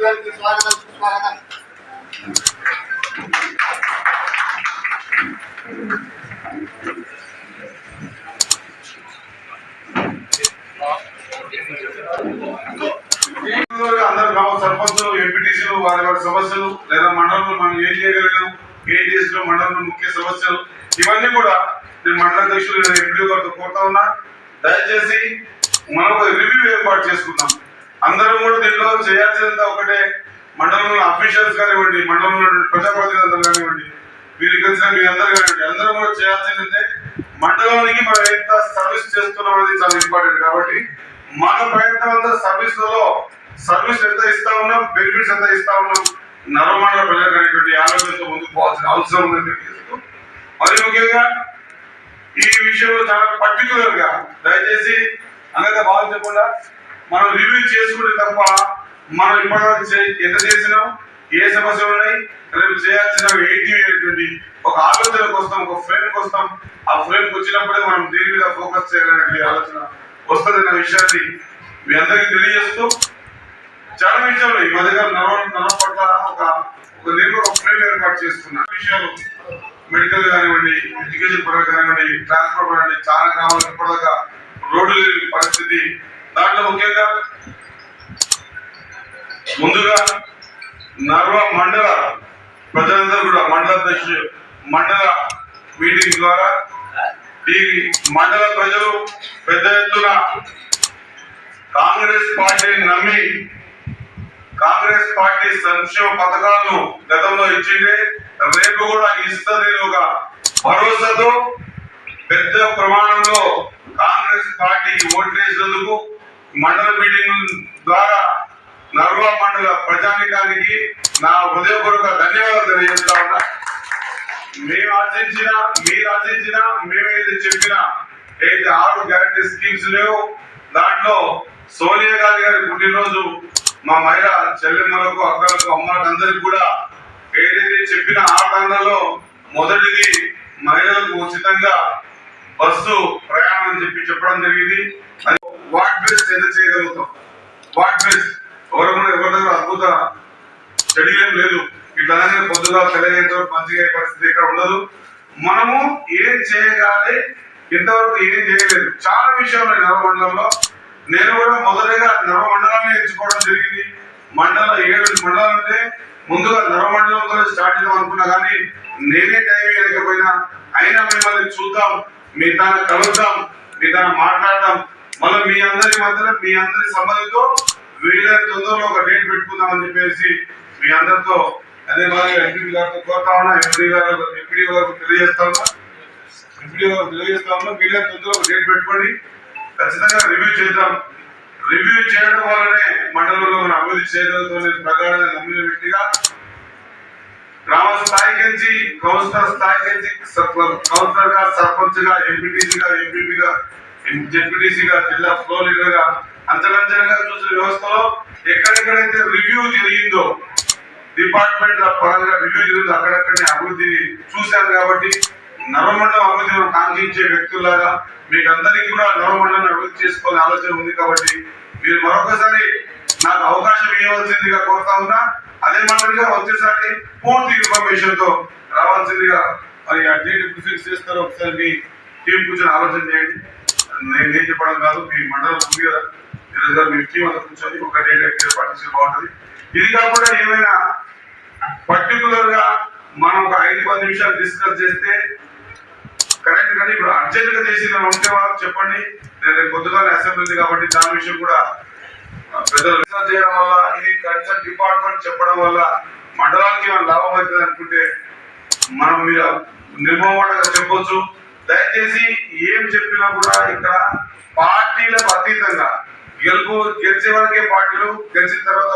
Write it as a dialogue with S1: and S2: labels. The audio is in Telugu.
S1: గారికి స్వాగతం స్వాగతం సర్పంచులు ఎంపీటీసీలు వారి వారి సమస్యలు లేదా మండలంలో మనం ఏం చేయగలిగినాం ఏం చేసినా మండలంలో ముఖ్య సమస్యలు? ఇవన్నీ కూడా నేను మండల అధ్యక్షులు ఎంపీ వారితో కోరుతా ఉన్నా. దయచేసి మనం రివ్యూ ఏర్పాటు చేసుకున్నాం అందరం కూడా దీనిలో చేయాల్సిందంతా ఒకటే. మండలంలో అఫీషియల్స్ కానివ్వండి మండలంలో ఉన్నటువంటి ప్రజాప్రతినిధులు కానివ్వండి మీరు కలిసిన మీ అందరు కానివ్వండి అందరం కూడా చేయాల్సిందంటే మండలానికి మనం ఎంత సర్వీస్ చేస్తున్నాం అనేది చాలా ఇంపార్టెంట్. కాబట్టి మన ప్రయత్నం అంతా సర్వీస్లలో సర్వీస్ ఎంత ఇస్తా ఉన్నాం బెనిఫిట్స్ ఎంత ఇస్తా ఉన్నాం నరమాండ ప్రజలకు అనేటువంటి ఆలోచనతో ముందుకు పోవాల్సిన అవసరం ఉందని తెలియజేస్తూ మరి ముఖ్యంగా ఈ విషయంలో చాలా పర్టికులర్గా దయచేసి అనగా భావించకుండా చెప్పకుండా మనం రివ్యూ చేసుకుంటే తప్ప మనం ఇప్పటివరకు ఎంత చేసినాం ఏ సమస్యలు ఉన్నాయి రేపు చేయాల్సిన ఏంటి అనేటువంటి ఒక ఆలోచనకు వస్తాం ఒక ఫ్రేమ్ వస్తాం. ఆ ఫ్రేమ్ వచ్చినప్పుడే మనం దేని మీద ఫోకస్ చేయాలనే ఆలోచన వస్తుంది అన్న విషయాన్ని మీ అందరికీ తెలియజేస్తూ చాలా విషయాలు ఈ మధ్యకాలం నరవ నరవ పట్ల ఒక ఒక నేను ఒక ఫ్రేమ్ ఏర్పాటు చేసుకున్నా విషయాలు మెడికల్ కానివ్వండి ఎడ్యుకేషన్ పరంగా కానివ్వండి ట్రాన్స్పోర్ట్ కానివ్వండి చాలా గ్రామాలు ఇప్పటిదాకా రోడ్లు పరిస్థితి. దాంట్లో ముఖ్యంగా ముందుగా నర్వ మండల ప్రజలందరూ కూడా మండల అధ్యక్షుడు మండల మీటింగ్ ద్వారా ఈ మండల ప్రజలు పెద్ద ఎత్తున కాంగ్రెస్ పార్టీని నమ్మి కాంగ్రెస్ పార్టీ సంక్షేమ పథకాలను గతంలో ఇచ్చిందే రేపు కూడా ఇస్తుంది ఒక భరోసాతో పెద్ద ప్రమాణంలో కాంగ్రెస్ పార్టీకి ఓట్లేసినందుకు మండల మీటింగ్ ద్వారా నర్వా మండల ప్రజానికానికి నా హృదయపూర్వక ధన్యవాదాలు తెలియజేస్తా ఉన్నా. మేము ఆశించిన మీరు ఆశించిన మేమేది చెప్పిన ఏదైతే ఆరు గ్యారంటీ స్కీమ్స్ లేవు దాంట్లో సోనియా గాంధీ గారి పుట్టినరోజు మా మహిళా చెల్లెమ్మలకు అక్కలకు అమ్మలకు అందరికి కూడా ఏదైతే చెప్పిన ఆరు మొదటిది మహిళలకు ఉచితంగా బస్సు ప్రయాణం చెప్పి చెప్పడం జరిగింది. వాట్ బేస్ ఎంత చేయగలుగుతాం. వాట్ బేస్ ఎవరు కూడా ఎవరి దగ్గర అద్భుత స్టడీ ఏం లేదు. ఇట్లానే పొద్దుగా తెలియజేతో మంచిగా పరిస్థితి ఇక్కడ ఉండదు. మనము ఏం చేయగాలి ఇంతవరకు ఏం చేయలేదు. చాలా విషయాలు నరమండలంలో నవమండలంలో నేను కూడా మొదటగా నవమండలాన్ని ఎంచుకోవడం జరిగింది. మండలం ఏడు మండలం అంటే ముందుగా నవమండలంతో స్టార్ట్ చేద్దాం అనుకున్నా కానీ నేనే టైం లేకపోయినా అయినా మిమ్మల్ని చూద్దాం. మీ తన కలుద్దాం. మీ తన మాట్లాడదాం. మళ్ళీ మీ అందరి మధ్యలో మీ అందరి సంబంధితో వీళ్ళని తొందరలో ఒక డేట్ పెట్టుకుందామని చెప్పేసి మీ అందరితో అదే మరి ఎంపీ గారితో కోరుతా ఉన్నా ఎంపీ గారు ఎంపీ గారు తెలియజేస్తా ఉన్నా ఎంపీ గారు తెలియజేస్తా ఉన్నా వీళ్ళని తొందరలో ఒక డేట్ పెట్టుకొని ఖచ్చితంగా రివ్యూ చేద్దాం. రివ్యూ చేయడం వల్లనే మండలంలో మనం అభివృద్ధి చేయడంతో ప్రకారంగా నమ్మిన వ్యక్తిగా గ్రామ స్థాయికి నుంచి కౌన్సిలర్ స్థాయికి నుంచి కౌన్సిలర్గా సర్పంచ్గా ఎంపీటీసీ గా ఎంపీపీ జిల్లా ఫ్లోర్ లీడర్గా చూసిన వ్యవస్థలో ఎక్కడెక్కడైతే రివ్యూ జరిగిందో డిపార్ట్మెంట్ పరంగా రివ్యూ జరిగిందో అక్కడక్కడనే అభివృద్ధి చూశాను కాబట్టి నవమండలం అభివృద్ధి కాంక్షించే వ్యక్తులాగా మీకు అందరికీ కూడా నవమండలం అభివృద్ధి చేసుకోవాలని ఆలోచన ఉంది కాబట్టి మీరు మరొకసారి నాకు అవకాశం ఇవ్వవలసిందిగా కోరుతా ఉన్నా. అదే మాదిరిగా వచ్చేసరికి పూర్తి ఇన్ఫర్మేషన్తో రావాల్సిందిగా మరి ఆ డేట్ ఫిక్స్ చేస్తారో ఒకసారి మీ టీం కూర్చొని ఆలోచన చేయండి. నేను నేను చెప్పడం కాదు మీ మండలం ఉంది కదా. ఈరోజు మీ టీం అంతా కూర్చొని ఒక డేట్ ఏర్పాటు బాగుంటుంది. ఇది కాకుండా ఏమైనా పర్టికులర్గా మనం ఒక ఐదు పది నిమిషాలు డిస్కస్ చేస్తే కరెక్ట్ కానీ ఇప్పుడు అర్జెంట్గా చేసిన ఉంటే వాళ్ళు చెప్పండి. నేను రేపు పొద్దుగానే అసెంబ్లీ ఉంది కాబట్టి దాని విషయం కూడా పెద్దలు రిసర్చ్ చేయడం వల్ల ఇది కన్సర్న్ డిపార్ట్మెంట్ చెప్పడం వల్ల మండలానికి ఏమైనా లాభం అవుతుంది అనుకుంటే మనం మీరు నిర్మమాటంగా చెప్పొచ్చు. దయచేసి ఏం చెప్పినా కూడా ఇక్కడ పార్టీలకు అతీతంగా గెలుపు గెలిచే వరకే పార్టీలు గెలిచిన తర్వాత